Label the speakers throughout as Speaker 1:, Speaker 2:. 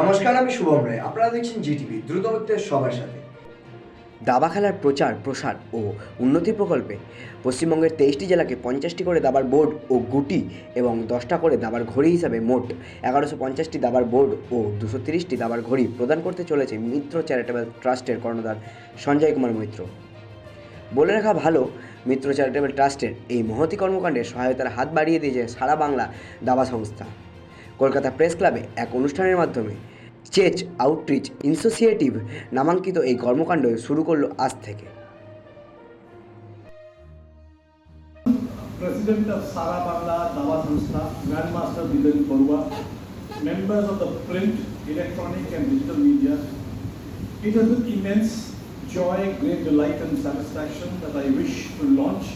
Speaker 1: নমস্কার, আমি শুভম রায়। আপনারা দেখছেন জিটিভি দ্রুতগতির সবার সাথে।
Speaker 2: দাবা খেলার প্রচার, প্রসার ও উন্নতি প্রকল্পে পশ্চিমবঙ্গের তেইশটি জেলাকে পঞ্চাশটি করে দাবার বোর্ড ও গুটি এবং দশটা করে দাবার ঘড়ি হিসাবে মোট এগারোশো পঞ্চাশটি দাবার বোর্ড ও দুশো তিরিশটি দাবার ঘড়ি প্রদান করতে চলেছে মিত্র চ্যারিটেবল ট্রাস্টের কর্ণধার সঞ্জয় কুমার মৈত্র। বলে রাখা ভালো, মিত্র চ্যারিটেবল ট্রাস্টের এই মহতি কর্মকাণ্ডে সহায়তার হাত বাড়িয়ে দিয়েছে সারা বাংলা দাবা সংস্থা। কলকাতা প্রেস ক্লাবে এক অনুষ্ঠানের মাধ্যমে চেচ আউটরিচ ইনসোসিয়েটিভ নামাঙ্কিত এই কর্মকাণ্ড শুরু করল আজ থেকে
Speaker 3: President of Sara Bangla Dawa Sanstha, Grandmaster Bidan Barua, members of the print, electronic and digital media, it is with immense joy, great delight and satisfaction that I wish to launch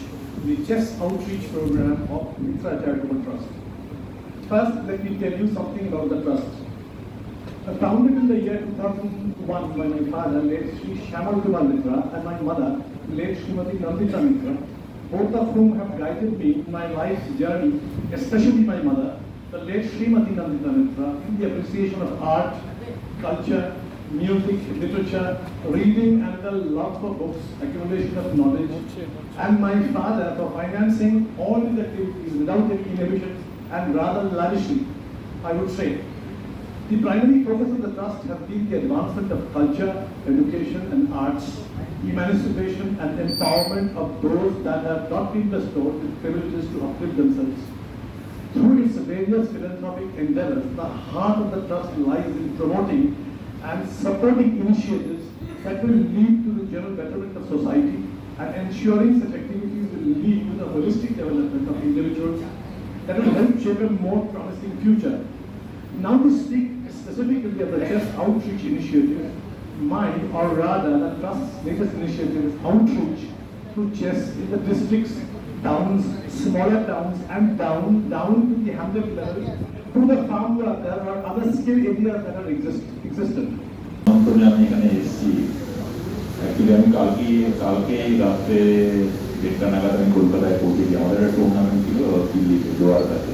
Speaker 3: the chess outreach program of Mitra Charitable Trust. First, let me tell you something about the trust. Founded in the year 2001 by my father, late Sri Shamal Kumar Mitra, and my mother, late Srimati Nandita Mitra, both of whom have guided me in my life's journey, especially my mother, the late Srimati Nandita Mitra, in the appreciation of art, culture, music, literature, reading, and the love for books, accumulation of knowledge, and my father for financing all these activities without any inhibitions and rather lavishly, I would say. The primary focus of the trust has been the advancement of culture, education and arts, emancipation and empowerment of those that have not been bestowed with privileges to uplift themselves. Through its various philanthropic endeavors, the heart of the trust lies in promoting and supporting initiatives that will lead to the general betterment of society and ensuring such activities will lead to the holistic development of individuals that will help shape a more promising future. Now to speak specifically of the chess outreach initiative, mine or rather the trust's latest initiative is outreach through chess in the districts, towns, smaller towns and down, down to the hamlet level to the farm where there are other skill areas that are exist, existent.
Speaker 4: করে আমি এখানে এসেছি actually আমি কালকে কালকে রাত্রে দেড়টা নাগাদ আমি কলকাতায় পৌঁছেছি আমাদের একটা টুর্নামেন্ট ছিল দিল্লিতে গোয়ার কাছে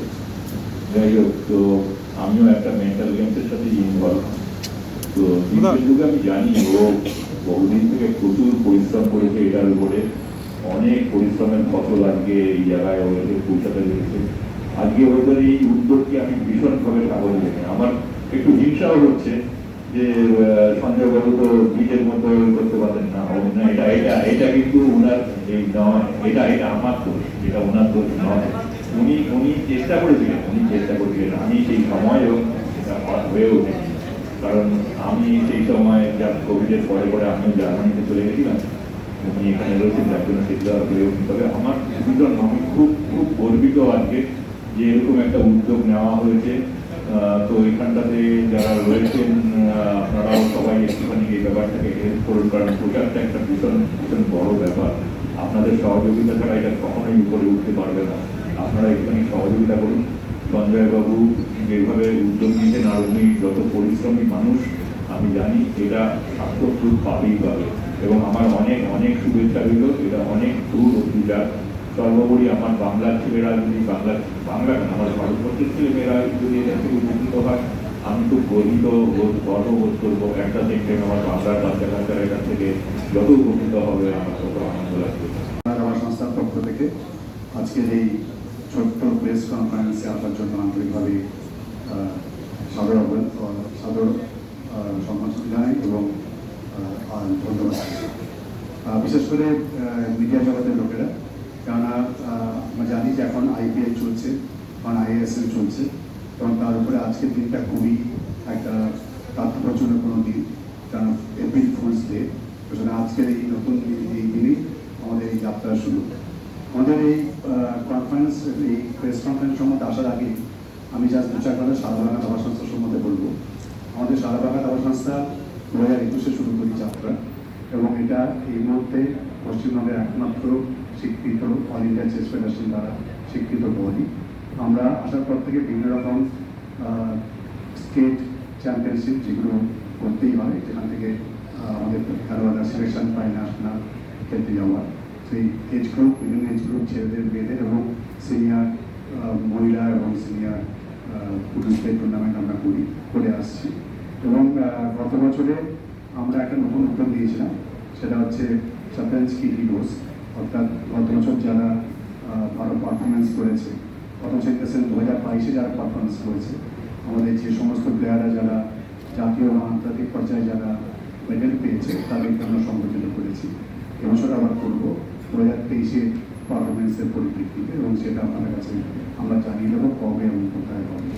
Speaker 4: যাই হোক তো আমিও একটা মেন্টাল গেমসের সাথে ইনভলভ তো দিল্লির আমি জানি ও বহুদিন থেকে প্রচুর পরিশ্রম করেছে এটার উপরে। অনেক পরিশ্রমের ফসল আজকে এই জায়গায় ও এসে পৌঁছাতে পেরেছে। আজকে ওদের এই উদ্যোগকে আমি ভীষণভাবে স্বাগত জানি আমার একটু হিংসাও হচ্ছে যে সঞ্জয় বাবু তো নিজের মতো করতে পারতেন না। না, এটা এটা এটা কিন্তু ওনার এই নয় এটা এটা আমার দোষ এটা ওনার দোষ নয়। উনি উনি চেষ্টা করেছিলেন উনি চেষ্টা করেছিলেন আমি সেই সময়ও এটা হয়ে ওঠেনি কারণ আমি সেই সময় যা কোভিডের পরে পরে আমিও জার্মানিতে চলে গেছিলাম উনি এখানে রয়েছেন যার জন্য সেটা হয়ে ওঠেনি। তবে আমার ভীষণ আমি খুব খুব গর্বিত আজকে যে এরকম একটা উদ্যোগ নেওয়া হয়েছে। তো এখানটাতে যারা রয়েছেন আপনারাও সবাই একটুখানি এই ব্যাপারটাকে হেল্প করুন, কারণ প্রচারটা একটা ভীষণ ভীষণ বড় ব্যাপার। আপনাদের সহযোগিতা ছাড়া এটা কখনোই উপরে উঠতে পারবে না। আপনারা একটুখানি সহযোগিতা করুন। বাবু যেভাবে উদ্যোগ নিয়েছেন আর উনি যত পরিশ্রমী মানুষ, আমি জানি এটা সার্থক পাবেই পাবে। এবং আমার অনেক অনেক শুভেচ্ছা রইল, এটা অনেক দূর অব্দি সর্বোপরি আমার বাংলার ছেলেরা যদি বাংলা বাংলা আমার ভারতবর্ষের ছেলেমেয়েরা যদি এটা থেকে উপকৃত হয়, আমি খুব গর্বিত বোধ গর্ব বোধ করব। একটা থেকে আমার বাংলার বাচ্চা কাচ্চারা এখান থেকে যত উপকৃত হবে, আমার তত আনন্দ লাগবে।
Speaker 5: আমার সংস্থার পক্ষ থেকে আজকের এই ছোট্ট প্রেস কনফারেন্সে আসার জন্য আন্তরিকভাবে সাদর সাদর সম্মান জানাই এবং ধন্যবাদ বিশেষ করে মিডিয়া জগতের লোকেরা, কেননা আমরা জানি যে এখন আইপিএল চলছে, এখন আইএসএল চলছে, এবং তার উপরে আজকের দিনটা খুবই একটা তাৎপর্যপূর্ণ কোনো দিন, কারণ এপ্রিল ফুলস ডে আজকের এই নতুন এই- দিনেই আমাদের এই যাত্রা শুরু। আমাদের এই কনফারেন্স এই প্রেস কনফারেন্স সম্বন্ধে আসার আগে আমি জাস্ট দু চার কথা সারাবাগা দাবা সংস্থা সম্বন্ধে বলব। আমাদের সারাবাগা দাবা সংস্থা দু হাজার একুশে শুরু করি যাত্রা এবং এটা এই মুহূর্তে পশ্চিমবঙ্গের একমাত্র স্বীকৃত অল ইন্ডিয়া চেস ফেডারেশন দ্বারা স্বীকৃত বলি আমরা আসার পর থেকে বিভিন্ন রকম স্টেট চ্যাম্পিয়নশিপ যেগুলো করতেই হয়, যেখান থেকে আমাদের খেলোয়াড়রা সিলেকশন পায় ন্যাশনাল খেলতে যাওয়ার। সেই এজ গ্রুপ বিভিন্ন এজ গ্রুপ ছেলেদের, মেয়েদের এবং সিনিয়র মহিলা এবং সিনিয়র পুরুষদের টুর্নামেন্ট আমরা করি, করে আসছি। এবং গত বছরে আমরা একটা নতুন উদ্যোগ দিয়েছিলাম সেটা হচ্ছে চ্যাম্পিয়ন্স কি হিরোস অর্থাৎ গত বছর যারা ভালো পারফরমেন্স করেছে গত বছর দু হাজার বাইশে যারা পারফরমেন্স করেছে, আমাদের যে সমস্ত প্লেয়াররা যারা জাতীয় বা আন্তর্জাতিক পর্যায়ে যারা মেডেল পেয়েছে, তাদেরকে আমরা সংগঠিত করেছি। এবছর আবার করব। হাজার তেইশে পারফরমেন্সের পরিপ্রেক্ষিতে এবং সেটা আপনাদের কাছে আমরা জানিয়ে দেবো কবে এবং কোথায় হবে।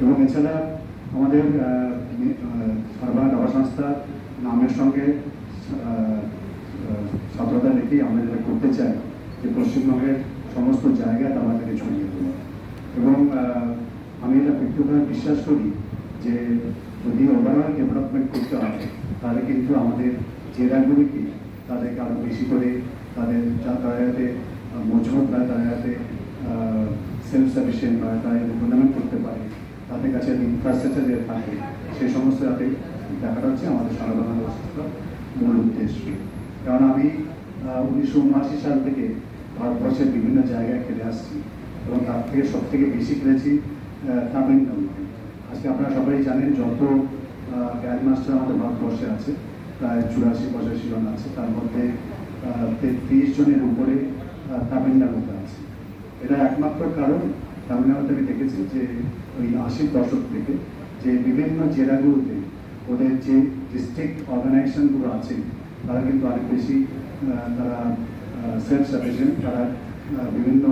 Speaker 5: এবং এছাড়া আমাদের মে- দাবা সংস্থা নামের সঙ্গে আহ, রেখেই আমরা যেটা করতে চাই যে পশ্চিমবঙ্গের সমস্ত জায়গায় দাবাটাকে ছড়িয়ে দেবো এবং আমি এটা ব্যক্তিগতভাবে বিশ্বাস করি যে যদি ওভারঅল ডেভেলপমেন্ট করতে হয় তাহলে কিন্তু আমাদের জেলাগুলিকে তাদেরকে আরও বেশি করে তাদের তারা যাতে মজবুত হয় তারা সেলফ সাফিসিয়েন্ট হয় তারা যাতে টুর্নামেন্ট করতে পারে। তাদের কাছে ইনফ্রাস্ট্রাকচার যে থাকে সেই সমস্ত যাতে দেখাটা হচ্ছে আমাদের সারা বাংলা মূল উদ্দেশ্য। কারণ আমি উনিশশো উনআশি সাল থেকে ভারতবর্ষের বিভিন্ন জায়গায় খেলে আসছি এবং তার থেকে সব থেকে বেশি খেলেছি তামিলনাড়ুতে। আজকে আপনারা সবাই জানেন যত গ্র্যান্ড মাস্টার আমাদের ভারতবর্ষে আছে, প্রায় চুরাশি পঁচাশি জন আছে। তার মধ্যে তেত্রিশ জনের উপরে তামিলনাড়ুতে আছে এটা একমাত্র কারণ তামিলনাড়ুতে আমি দেখেছি যে ওই আশির দশক থেকে যে বিভিন্ন জেলাগুলোতে ওদের যে ডিস্ট্রিক্ট অর্গানাইজেশনগুলো আছে, তারা কিন্তু অনেক বেশি তারা সেলফ সাফিসিয়েন্ট তারা বিভিন্ন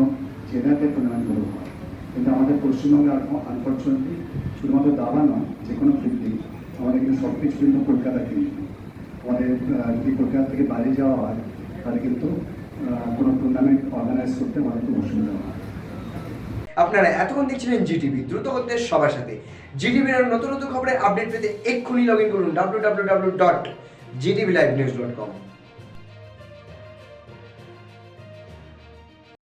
Speaker 5: জেলাতে টুর্নামেন্টগুলো হয় কিন্তু আমাদের পশ্চিমবঙ্গে আনফর্চুনেটলি শুধুমাত্র দাবা নয়, যে কোনো ফিল্ডে আমাদের কিন্তু সব কিছু কিন্তু কলকাতা কিন্তু আমাদের যদি কলকাতা থেকে বাইরে যাওয়া হয় তাহলে কিন্তু কোনো টুর্নামেন্ট অর্গানাইজ করতে আমাদের খুব অসুবিধা হয়।
Speaker 1: আপনারা এতক্ষণ দেখছিলেন জিটিভি দ্রুত করতে সবার সাথে। জিটিভির নতুন নতুন খবরের আপডেট পেতে এক্ষুনি লগ ইন করুন W W W dot ZTV live news dot com